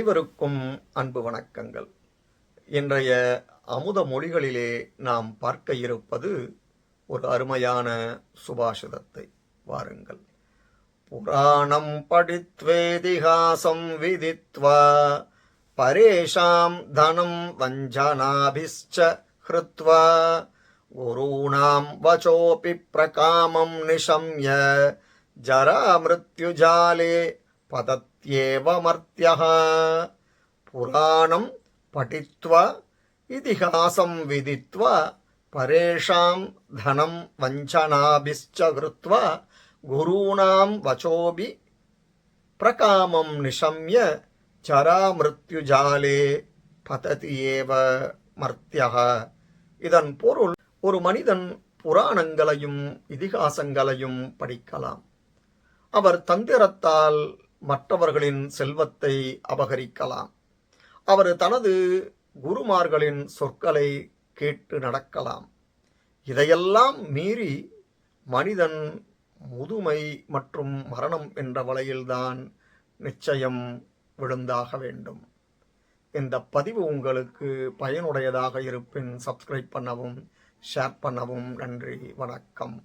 அனைவருக்கும் அன்பு வணக்கங்கள். இன்றைய அமுத மொழிகளிலே நாம் பார்க்க இருப்பது ஒரு அருமையான சுபாஷிதத்தை. வாருங்கள். புராணம் படித்வேதிகாசம் விதித்வா பரேஷாம் தனம் வஞ்சனாபிஷ்ச ஹிருத்வா குருணாம் வச்சோபி பிரகாமம் நிஷம்ய ஜரா மிருத்யுஜாலே பதத்யேவமர்த்தியः புராணம் படித்வா இதிகாசம் விதித்வா பரேஷாம் தனம் வஞ்சனாபிश्च கிருத்வா குருணாம் வச்சோபி பிரகாமம் நிஷம்ய சராமிருத்யுஜாலே பததி ஏவ மர்த்தியக இதன் பொருள் ஒரு மனிதன் புராணங்களையும் இதிகாசங்களையும் படிக்கலாம். அவர் தந்திரத்தால் மற்றவர்களின் செல்வத்தை அபகரிக்கலாம். அவர் தனது குருமார்களின் சொற்களை கேட்டு நடக்கலாம். இதையெல்லாம் மீறி மனிதன் முதுமை மற்றும் மரணம் என்ற வலையில்தான் நிச்சயம் விழுந்தாக வேண்டும். இந்த பதிவு உங்களுக்கு பயனுடையதாக இருப்பின் சப்ஸ்கிரைப் பண்ணவும் ஷேர் பண்ணவும் நன்றி வணக்கம்.